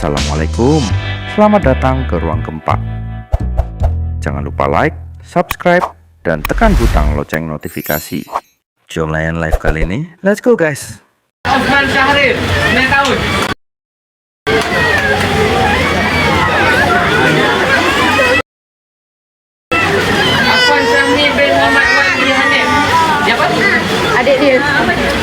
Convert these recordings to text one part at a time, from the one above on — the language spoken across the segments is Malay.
Assalamualaikum Selamat datang ke Ruang Keempat Jangan lupa like, subscribe, dan tekan butang lonceng notifikasi Jom layan live kali ini Let's go guys Osman Syahrir, 9 tahun. Afwan Syahmi bin Muhammad Wali Hanif. Siapa? Adik dia.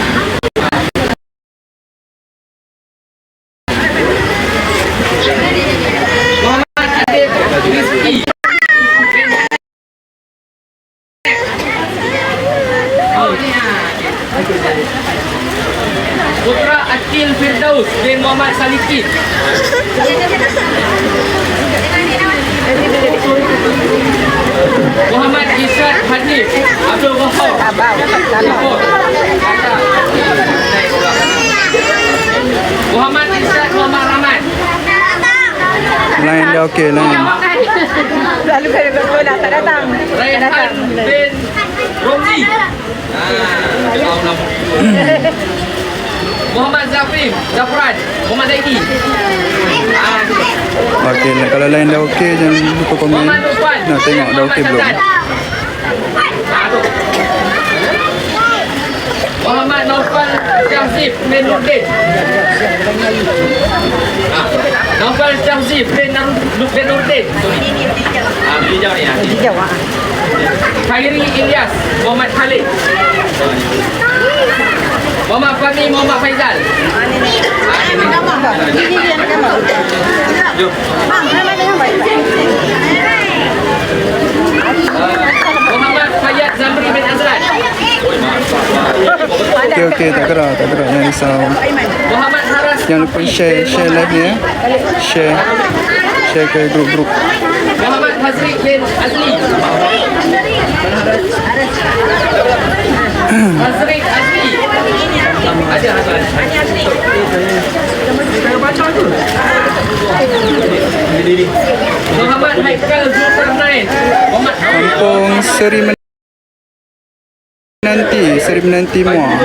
Lain dah okey lain. Lalu kena kena dah tak datang. Tak datang. bin Romli Ah, nama. Muhammad Zafrin Zafran Muhammad Zaidi Ah, tu. Okey lah. kalau lain dah okey jangan lupa komen. Nak tengok dah okey belum. Ah, tu. Muhammad Naufal Syahzib bin Nurdin Ah, Naufal Syahzib bin Nur- bin Nurdin Ah, beli jauh ni ah. Hijau ah. Khairi Ilyas Muhammad Khalid Muhammad Fahmi Muhammad Faizal Ah, ni ni. Ini dia nak gambar. Jom. Bang, nama dia apa? Muhammad Fayyad Zamri bin Azlan Okey tak gerak tak gerak jangan risau. Jangan lupa share share live ni ya. Share. Share ke grup-grup. Muhammad Hazri bin Azli. Hazri Azli. Ada Hazri Muhammad Haikal Zulkarnain Muhammad Kampung Seri Menanti, Seri Menanti Muar.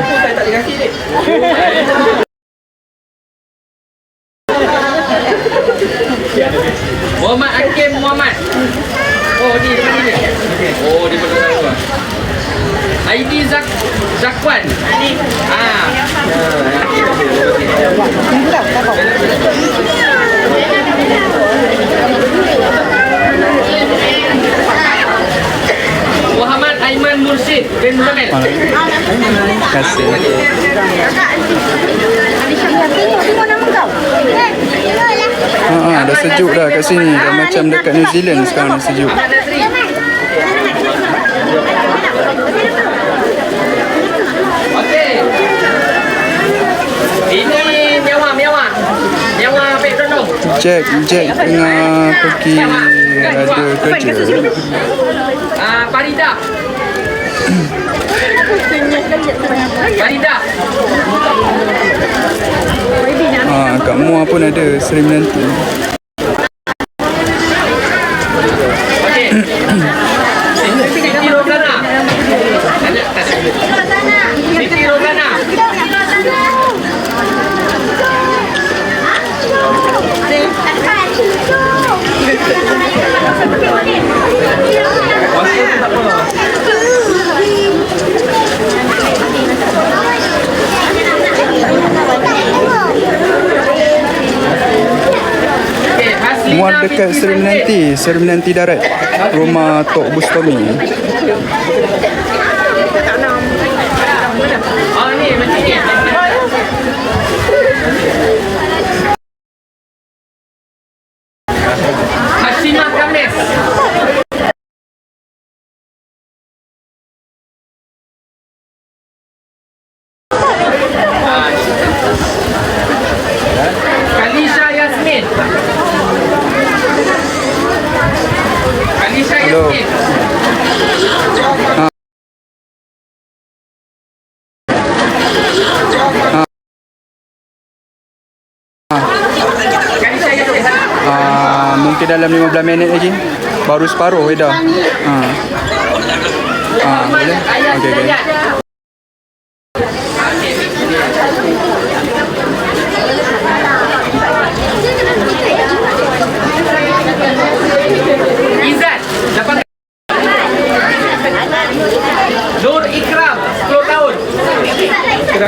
Muhammad Hakim Muhammad. Oh ni depan ni Oh di belakang sana Aidi Zak Zakwan. Ah. Muhammad Aiman Mursid bin Muhammad Terima kasih. Ha ah dah sejuk dah kat sini. Dah macam dekat New Zealand sekarang dah sejuk. Jack Jack tengah pergi ada kerja. Ah, Farida. Ha kat Muar pun ada Seri Menanti. Okey. Siti Rogana. Ada tak ada. Siti Rogana. Okey, Haslina Muar dekat binti Seri Sajid. Menanti, Seri Menanti Darat. Rumah Tok Bustomi. Oh ni macam ni. Hashimah Kamis. Kalisha Yasmin. Hello. Ah, mungkin dalam 15 minit lagi. Baru separuh je dah. Ha. Ah, boleh? Ayat Okey okey.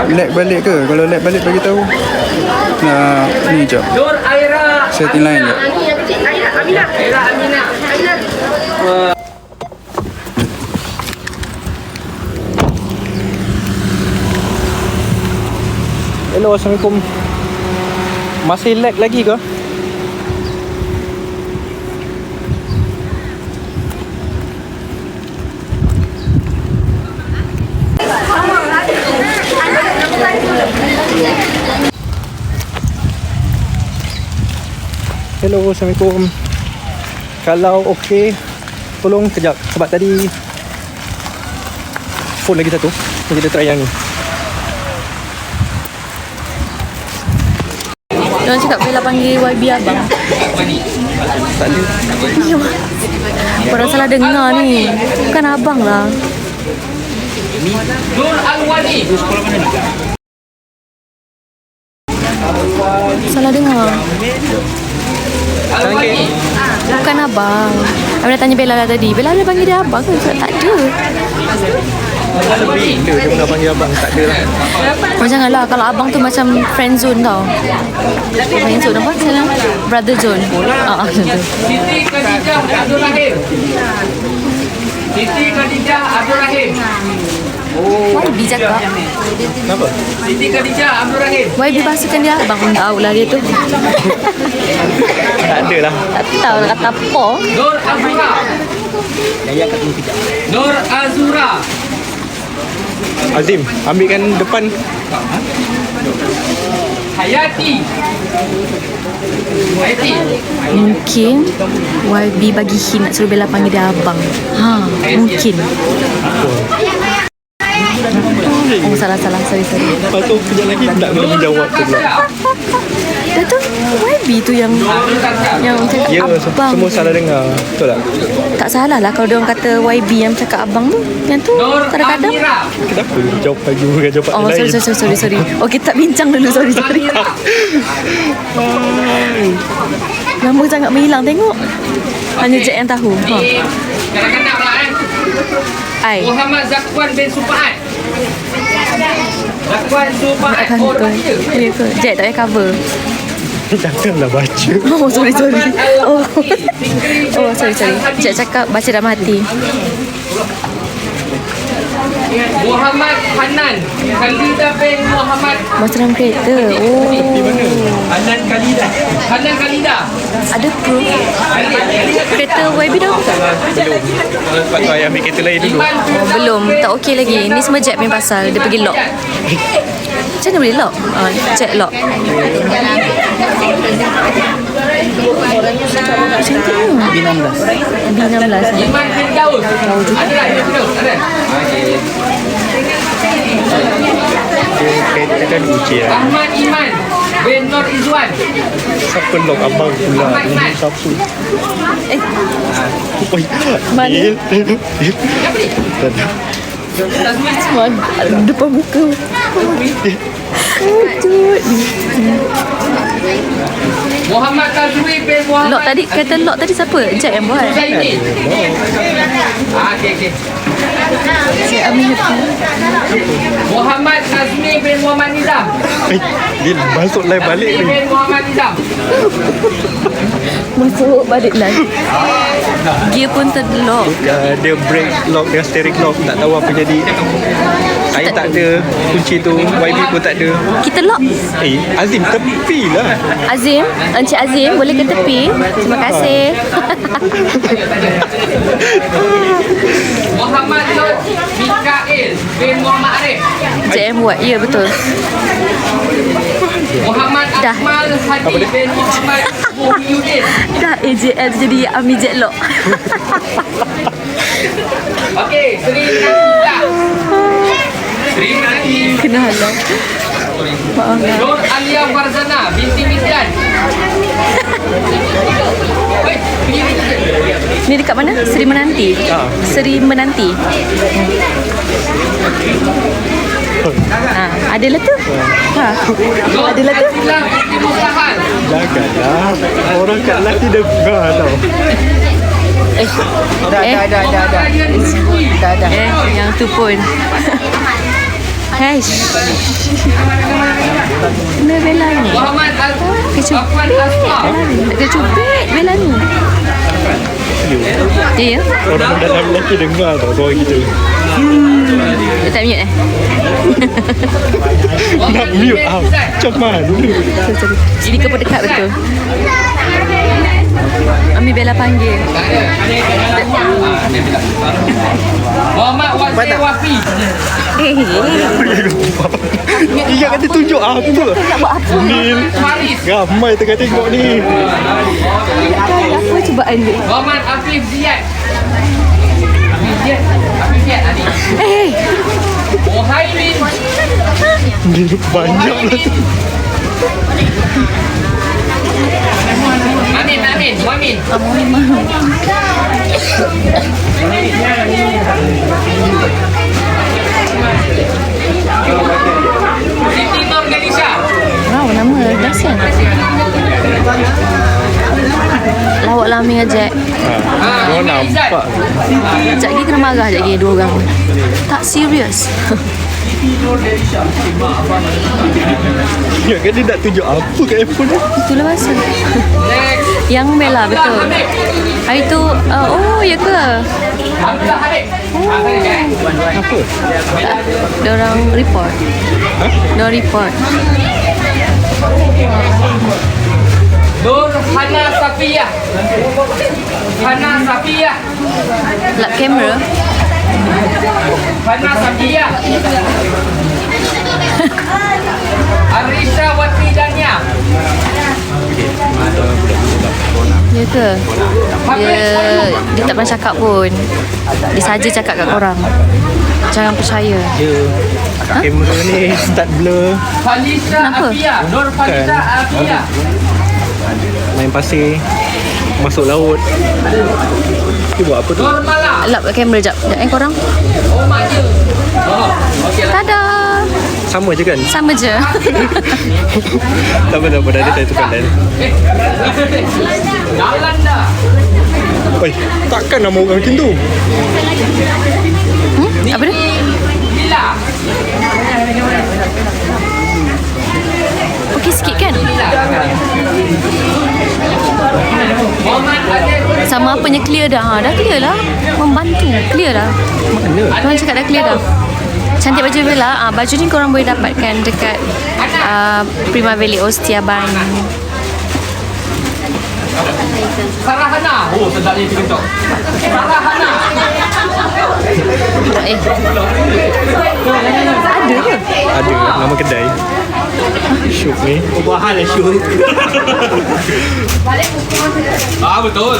Ayat. balik ke? Kalau lab balik bagi tahu. Nak ni jap. Nur Aira. Setting lain jap. Aira Aminah. Hello, Assalamualaikum. Masih lag lagi ke? Hello, Assalamualaikum. Kalau okey, tolong kejap sebab tadi phone lagi satu. Kita try yang ni. Diorang cakap Bella panggil YB abang. Tak ada. Ya. Korang salah dengar ni. Bukan abang lah. Nur Alwani. Salah dengar. Alwani. Bukan abang. Aku dah tanya Bella lah tadi. Bella ada panggil dia abang ke? Tak ada. Alwani. Bila dia pernah panggil abang? Tak ada lah. Oh janganlah. Kalau abang tu macam friend zone tau. Friend zone apa? Brother zone. Ah, ah, macam tu. Siti Khadijah Abdul Rahim. Siti Khadijah Abdul Rahim. YB cakap. Kenapa? Siti Khadijah Abdul Rahim. YB bahasakan dia abang pun tahu lah dia tu. Tak ada lah. tak tahu nak kata apa. Nur Azura. Nur Azura. Azim, ambilkan depan. Hayati. Hayati. Mungkin YB bagi hint nak suruh Bella panggil dia abang. Ha, mungkin. Oh, salah, salah. Sorry, sorry. Lepas tu kejap lagi tak boleh menjawab tu pula. Dia tu YB tu yang yang cakap Ya, abang. semua salah dengar. Betul tak? Tak salah lah kalau dia orang kata YB yang cakap abang tu. Yang tu kadang-kadang. Kenapa jawapan you dengan jawapan Oh, lain? sorry, sorry, sorry, sorry. Oh, kita tak bincang dulu. Sorry, sorry. Lama sangat menghilang tengok. Hanya Jack yang tahu. Ha. Ni kadang-kadang lah eh. Ai. Muhammad Zakwan bin Supaat. Tak dia. Ya ke? Jack tak payah cover. Janganlah baca. Oh, sorry, sorry. Oh. Oh, sorry, sorry. Jack cakap baca dalam hati. Muhammad Hanan. Khalidah bin Muhammad. Masa dalam kereta. Oh. Di mana? Hanan Khalidah Hanan Khalidah Ada proof Kereta YB dah? Apa? Belum Sebab tu ayah ambil kereta lain dulu. Oh, Belum. Tak okey lagi. Ni semua Jack main pasal. Dia pergi lock. Macam mana boleh lock? Ah, uh, check lock. Cantik tu B16 B16 B16 tahu juga. Okey. Kita kan uji ya. Ahmad Iman. Benor Izwan. Siapa log abang pula? Ahmad Iman. Siapa? Eh. Oh, Mana? Tak ada. Tak ada. Tak ada. Depan muka. Muhammad bin Lock Muhammad tadi, kata lock tadi siapa? Jack yang buat. Zaini. Ah, okey okey. Cik Amin happy. Muhammad Nazmi bin Muhammad Nizam. Eh, Dil masuk live balik ni. bin Muhammad Nizam. Masuk balik live. Gear pun terlock. Uh, dia brake lock dengan steering lock tak tahu apa jadi saya tak ada kunci tu YB pun tak ada Kita lock. eh Azim tepi lah Azim, Encik Azim boleh ke tepi? Terima kasih. Muhammad Nur Mikael bin Muhammad Arif. Yang buat. Ya betul. Muhammad Dah. Akmal Hadi bin Muhammad Muhyiddin. Dah AJL jadi Ami Jet lock. Okey, Sri Nafisa. Kena halau. Maaf. Nur Alia Farzana binti pergi. Ni dekat mana? Seri Menanti. Seri Menanti. Ha, adalah tu. Ha. Adalah tu. Janganlah orang kat lelaki dengar tau Eh. Dah, Eh. dah, dah, dah, dah. Dah, dah. Eh, yang tu pun. Haish. Kena Bella ni. Muhammad Al Kecup. Afwan Asma. Dia cubit Bella ni. Dia ya? Orang dalam lelaki dengar tau suara kita. Dia tak mute eh? Nak mute ah. Macam mana? Speaker pun dekat betul. Ami Bella panggil. Muhammad Wasir Wafi. Eh, Iya kata tunjuk apa? Nil. Faris. Ramai tengah tengok ni. apa cubaan dia? Muhammad Afif Ziyad. Afif Ziyad. Afif Ziyad adik. Eh, Muhaimin. Nil banyak lah tu. Amin, Amin, Muhammad. Siti Nurganisha. wow nama dahsyat. Lawak lah ajak. Ah, Kau Imi Izzat. nampak. Sekejap lagi kena marah sekejap lagi dua orang. Tak serius. Ya kan dia nak tunjuk apa kat handphone ni? Itulah masa. Next. Yang Bella betul. Hari tu, uh, oh ya ke? Ah, eh? Apa? Dia orang report. Dia orang report. Nur Hana Safiyah. Hana Safiyah. Lap kamera. Hana Safiyah. Arisha Wati Dania. Ya ke? Dia, dia tak pernah cakap pun. Dia saja cakap kat korang. Jangan percaya. Dia kamera ni start blur Falisha Kenapa? Nur Falisha Afia. main pasir masuk laut. Dia buat apa tu? Lap kat kamera jap. Sekejap eh korang. Oh, mak. Oh, okey lah. Tada! Sama je kan? Sama je. Tak apa tak apa dah dia dah tukar dan. Eh, Jalan dah. Oi, takkan nama orang macam tu? hmm? Apa dia? Lila. Okey sikit kan? Sama apanya clear dah. Ha, dah clear lah. Membantu. Clear dah. Tuan cakap dah clear dah. Cantik baju Bella. Ah, baju ni korang boleh dapatkan dekat uh, Prima Valley Ostia Bani. Sarah Hana. Oh, sedapnya TikTok. Sarah Hana. Eh. Ada ke? Ada nama kedai. Syuk ni. Oh, lah Syuk. Ah, betul.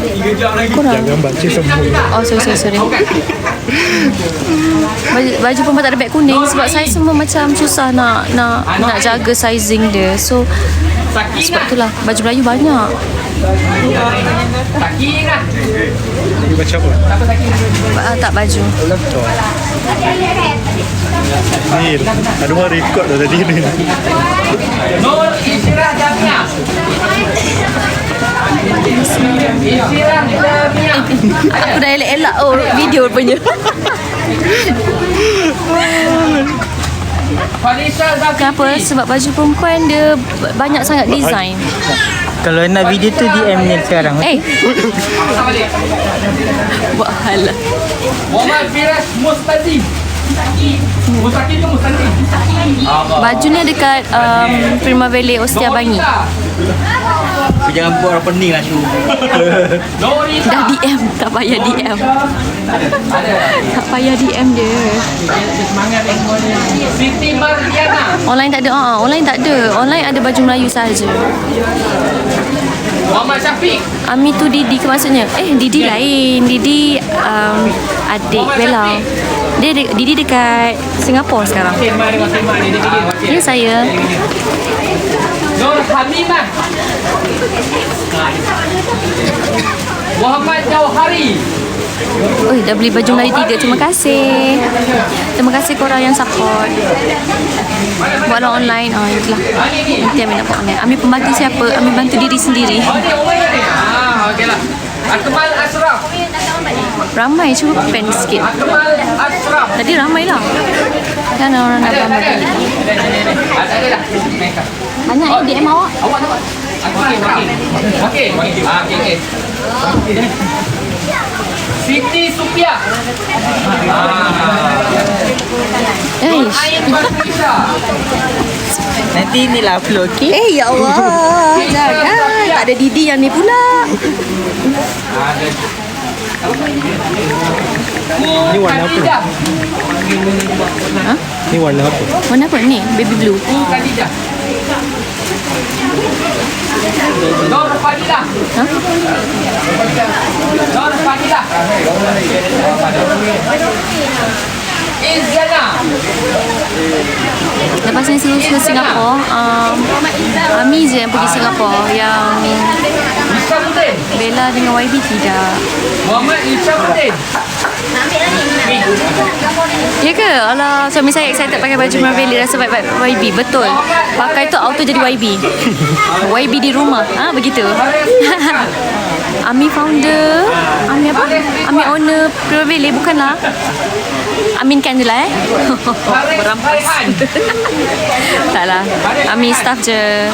Tiga jam lagi. Jangan baca semua. Oh, sorry, sorry, sorry. Baju, baju perempuan tak ada beg kuning sebab saya semua macam susah nak nak nak jaga sizing dia. So, sebab itulah baju Melayu banyak. Dia baca apa? Uh, tak baju. Nil, ada orang rekod dah tadi ni. Nur Isyirah Jamia. Aku dah elak-elak oh video punya. Kenapa? Sebab baju perempuan dia banyak sangat design. Kalau nak video tu DM Nil sekarang. Eh, buat hal lah. Muhammad Firas Mustazim. Mustazim? Baju ni dekat um, Prima Valley Ostia Bangi. Tapi jangan buat orang pening lah Syu. Dah DM, tak payah DM. Tak payah DM dia. Siti Mardiana. Online tak ada. Ah, online tak ada. Online ada baju Melayu saja. Muhammad Syafiq. Ami tu Didi ke maksudnya? Eh, Didi lain. Didi um, adik Bella. Dia de- Didi dekat Singapura sekarang. Wakil. Ya saya. Nur Hamimah. Muhammad Jauhari. Oh, dah beli baju Melayu tiga. Terima kasih. Terima kasih korang yang support. Buatlah online. Oh, itulah. Nanti Ami nak buat online. Ami pembantu siapa? Ami bantu diri sendiri. Oh. Ah, okeylah. Akmal Ashraf. Ramai cuba pen sikit. Akmal Ashraf. Tadi ramai lah. Kan orang nak beli. Ada. Banyak eh DM awak. Awak tu. Okey, okey. Okey. Ah, okey, okey. Siti Supia. Ah. Eh, Ain. Nanti inilah upload okey. eh ya Allah. Jangan. Tak ada Didi yang ni pula. Ni warna apa? Khadijah. Ni warna apa? Warna apa ni? Baby blue. Ku Khadijah. Nur Fadilah. Ha? Nur Fadilah. Lepas ni seluruh ke Singapura, um, Ami je yang pergi Singapura. Yang. Bella dengan YB tidak. Muhammad Isyamuddin. Ya ke? Alah, suami saya excited pakai baju Marvelli rasa baik-baik YB. Betul. Pakai tu auto jadi YB. YB di rumah. Ha, begitu. Ami founder. Ami apa? Ami owner Marvelli bukanlah. Aminkan je lah eh. Berampas. Raihan. Taklah. Ami staff je.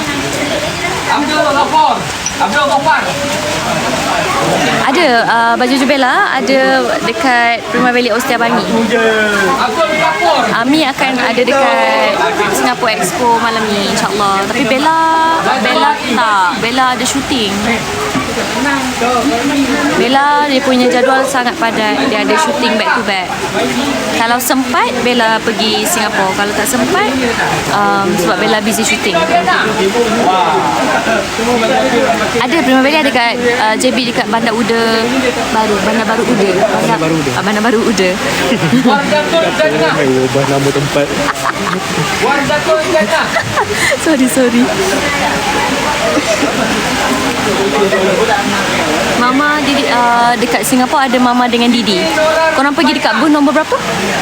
Abdul. Abdul. Ada uh, baju Jubela ada dekat Prima Valley Ostia Bangi. Ami akan ada dekat Singapore Expo malam ni insyaAllah. Tapi Bella, Bella tak. Bella ada syuting. Bella dia punya jadual sangat padat. Dia ada syuting back to back. Kalau sempat, Bella pergi Singapore. Kalau tak sempat, um, sebab Bella busy syuting. Ada Prima Valley ada kat uh, JB dekat Bandar Uda Baru. Bandar Baru Uda. Bandar Baru Uda. Bandar Baru Uda. Mai ubah nama tempat. Wardatul Jannah. sorry, sorry. Mama Didi uh, dekat Singapura ada Mama dengan Didi. Korang pergi dekat booth nombor berapa?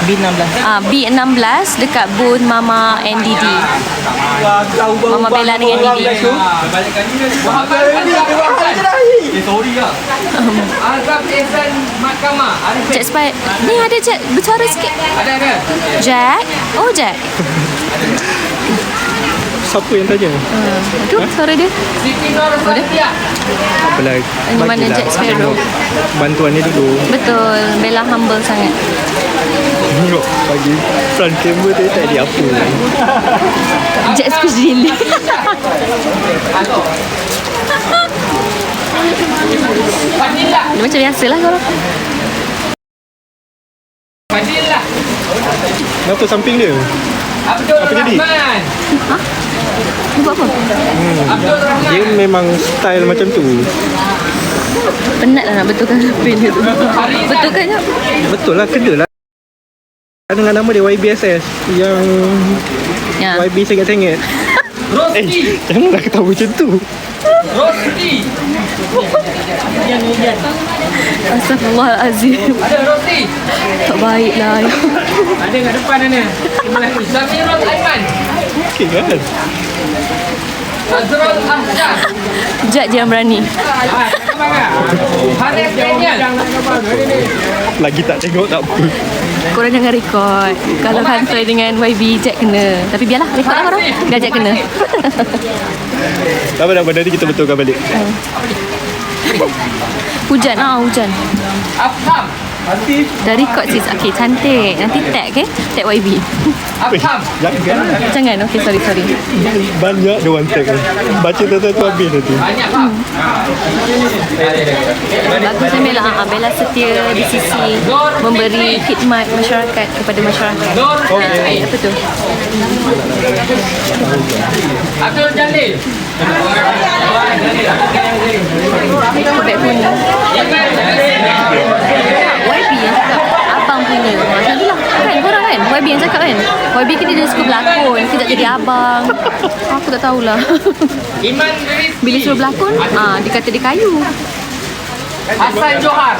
B16. Ah, B16 dekat booth Mama and Didi. Mama Bella dengan Didi. Jack Spy. Ni ada Jack bersuara sikit. Ada ada. Jack. Oh Jack. Siapa yang tanya? Aduh, suara dia. Apalah. Ini mana Jack Sparrow. Bantuan ni dulu. Betul. Bella humble sangat. Tengok bagi front camera tu tak ada apa. Jack. Fadilah. Dia macam biasa lah korang. Fadilah. Kenapa samping dia? Abdul Apa jadi? Rahman. Dia buat apa? Abdul Rahman. Dia memang style macam tu. Penat lah nak betulkan pin dia tu. Betulkan je. Betul lah, kena lah. Dengan nama dia YBSS yang Ya. YB sengit-sengit. Rosti. Eh, janganlah ketawa macam tu. Rosti. Astagfirullahalazim. Ada Rosti. Tak baik lah. Ada kat depan sana. Zamirul Aiman. Okay kan? Azrul Ahsan. Jad je yang berani. Lagi tak tengok tak apa. Korang jangan rekod. Kalau hantar dengan YB, Jack kena. Tapi biarlah, rekod lah korang. Biar Jack kena. Tak apa, tak apa. Nanti kita betulkan balik. Hujan ah, hujan. Afham. Dah record sis. Okay, cantik. Nanti tag, okay? Tag YB. Jangan. Jangan. Okay, sorry, sorry. Banyak dia orang tag. Baca satu-satu habis nanti. Banyak Faham. Bagus ni Bella. Bella setia di sisi memberi khidmat masyarakat kepada masyarakat. Okay. Apa tu? Abdul Jalil. YB yang cakap abang punya. Macam tu lah. Kan korang kan? YB yang cakap kan? YB kan dia suka berlakon. Kejap jadi abang. Aku tak tahulah. Bila suruh berlakon, ah dia kata dia kayu. Hassan Johar.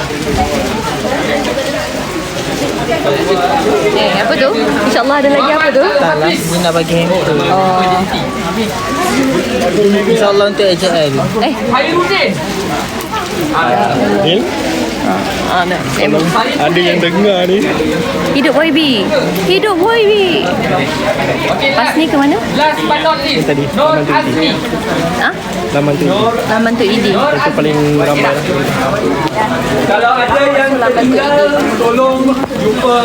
Eh, apa tu? InsyaAllah ada lagi apa tu? Tak lah, dia nak bagi handphone. Oh. InsyaAllah untuk AJL. Eh, Khairuddin. Ni Ah, nak. ada yang dengar ni. Hidup YB. Hidup YB. Pas ni ke mana? Last but not least. Tadi, Nur Taman Tinggi. Azmi. Ha? Laman tu. Laman tu ID. Itu paling ramai. Kalau ada yang tertinggal, tolong jumpa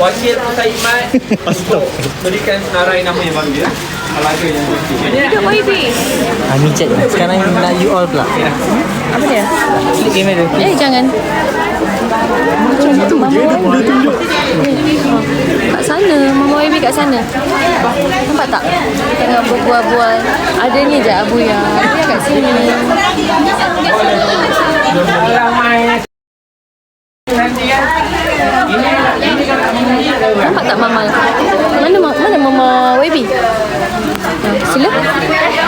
wakil Said Mat untuk berikan senarai nama yang baru ya. Hidup YB. Ah, ni chat. Sekarang nak you all pula. Apa dia? Klik kamera. Eh, jangan. Macam tu Mama YB. Kat sana. Mama YB kat sana. Nampak tak? Tengah berbual-bual. Ada ni je Abuya. Abuya kat sini. Nampak tak Mama? Mana ma- mana Mama YB? Ha,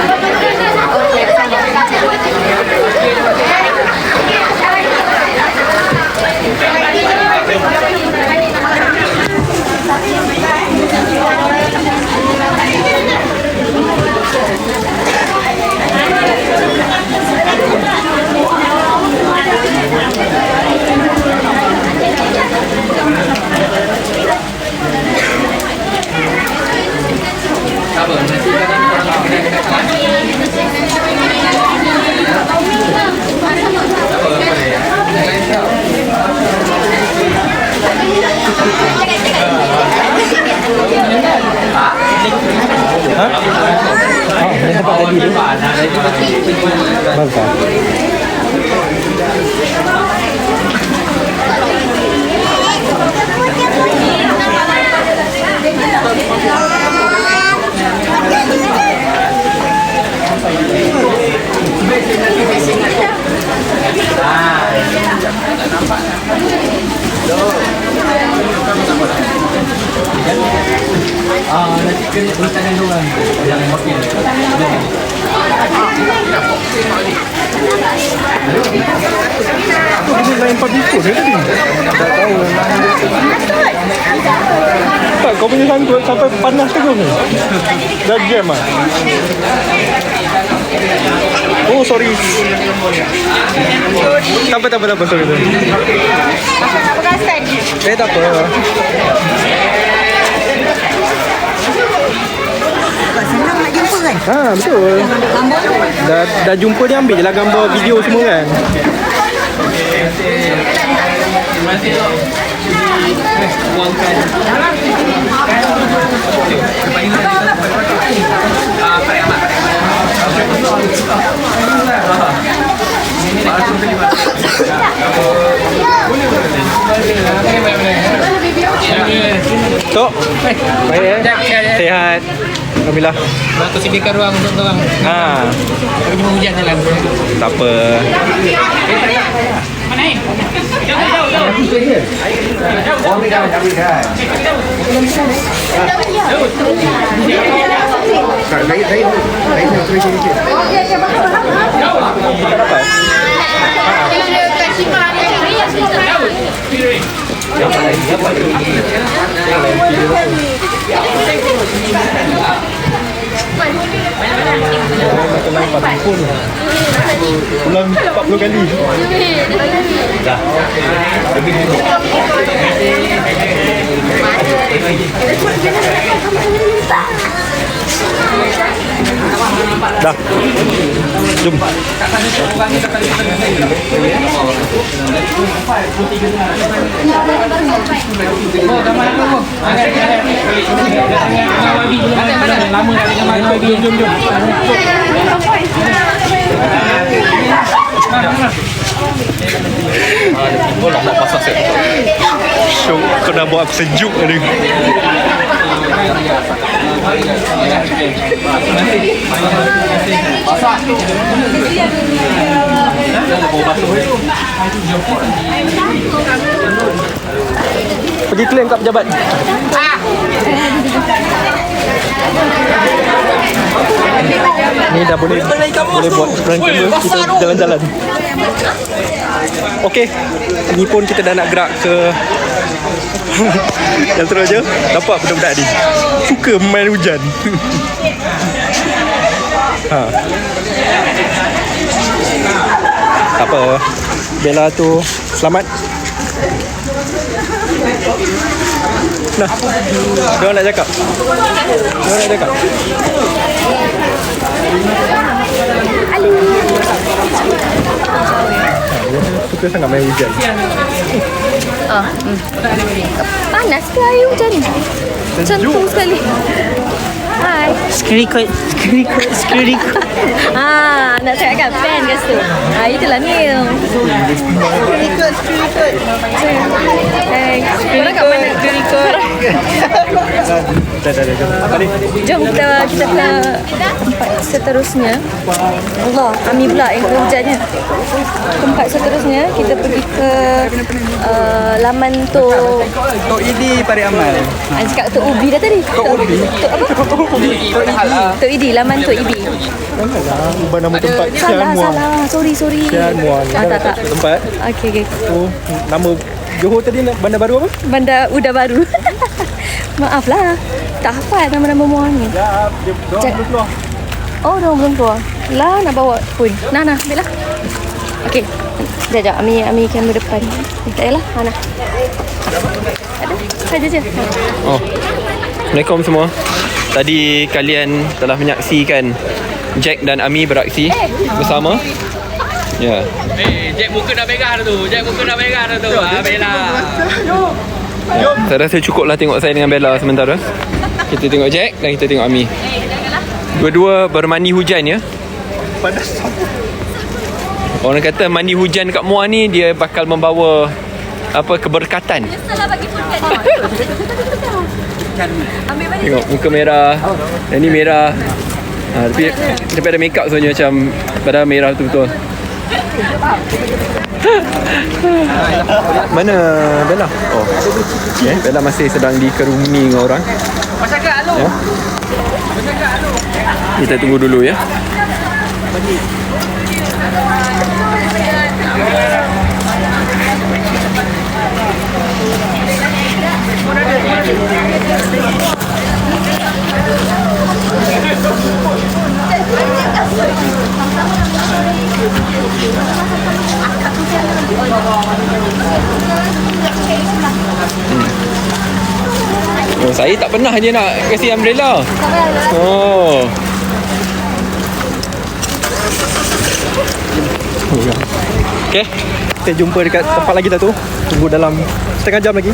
Ini lain part bikun ni tadi. Tak tahu. Tak, kau punya sangkut sampai panas terus ni. Dah jam ah. Oh, sorry. Tak apa, tak apa, tak apa. Sorry. Perasan. Eh, tak apa. Senang nak jumpa kan? Ha, betul. Dah, dah jumpa dia ambil je lah gambar video semua kan. Tok. Baik eh. Sehat. Alhamdulillah. Aku sediakan ruang untuk orang. Ha, Aku cuma hujan jalan. tak apa. มันกำลังปฏิคุณกำลังปรับลูกกันดีจ้ะมาเลย Dah. Jom. Lama dah dengan Mak Noidi. Jom, jom. Kau nak buat aku sejuk Syuk Kau dah buat aku sejuk ni Pergi claim kat pejabat. Ni dah boleh boleh buat kita jalan-jalan. Okey. Ni pun kita dah nak gerak ke Yang terus je Nampak budak-budak ni Suka main hujan ha. Tak apa. Bella tu selamat. Nah. Dia nak cakap. Dia nak cakap. Ali. Suka sangat main hujan. Ah, hmm. Panas ke air hujan ni? Centung sekali. Hai. Skrikot, skrikot, skrikot. Ah, nak cakap pen kat situ. Ah, itulah Neil. Ikut, ikut. Thanks. Korang kat mana? Dah, dah, dah. Jom. Mari. Jom kita kita ke tempat seterusnya. Allah, Ami pula yang kena hujannya. Tempat seterusnya kita pergi ke uh, laman Tok Tok Idi Pari Amal. Ah, cakap Tok Ubi dah tadi. Tok Ubi. Tok apa? Tok Idi. Tok Idi, laman Tok Ibi. Janganlah ubah nama tempat. Sian Salah, Muang. salah. Sorry, sorry. Sian Muang. Ah, tak, tak. Tempat. Okey, okey. Oh, nama Johor tadi nak- bandar baru apa? Bandar Udah Baru. Maaf lah. Tak hafal nama-nama muang ni. Ya, dia dia belum keluar. Oh, dah belum keluar. Lah, nak bawa pun. Nah, nah, ambil lah. Okey. Sekejap, sekejap. Ami, Ami kamera depan. Eh, tak payahlah. Mana? Ada. Saja je. Oh. Assalamualaikum semua. Tadi kalian telah menyaksikan Jack dan Ami beraksi bersama. Ya. Eh, Jack muka dah merah dah tu. Jack muka dah merah dah tu. Ah, Bella. ya. Saya rasa cukuplah tengok saya dengan Bella sementara. Kita tengok Jack dan kita tengok Ami. Dua-dua bermandi hujan ya. Panas. Orang kata mandi hujan kat Muar ni dia bakal membawa apa keberkatan. Salah bagi pun kan. Ambil balik. Tengok muka merah. Yang ni merah. Ha, tapi tapi ada make up sebenarnya macam pada merah tu betul. Mana Bella? Oh. Okay, Bella masih sedang dikerumuni dengan orang. Ya. Kita tunggu dulu ya. Oh, saya tak pernah je nak kasi umbrella. Oh. Okay. Kita jumpa dekat tempat lagi dah tu. Tunggu dalam setengah jam lagi.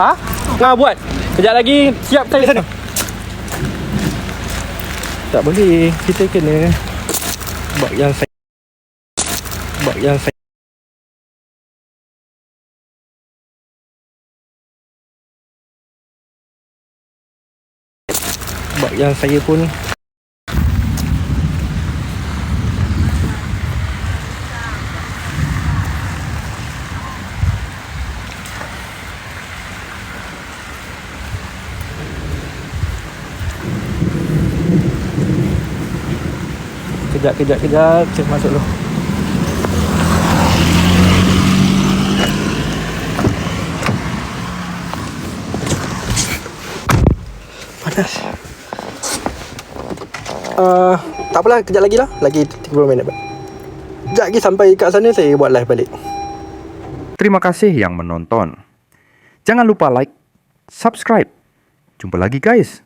Ha? Tengah buat. Kejap lagi siap saya sana. Tak boleh. Kita kena buat yang saya buat yang saya buat yang saya pun Kejap, kejap, kejap. Saya masuk dulu. Panas. Uh, tak apalah, kejap lagi lah. Lagi 30 minit. Kejap lagi sampai kat sana, saya buat live balik. Terima kasih yang menonton. Jangan lupa like, subscribe. Jumpa lagi guys.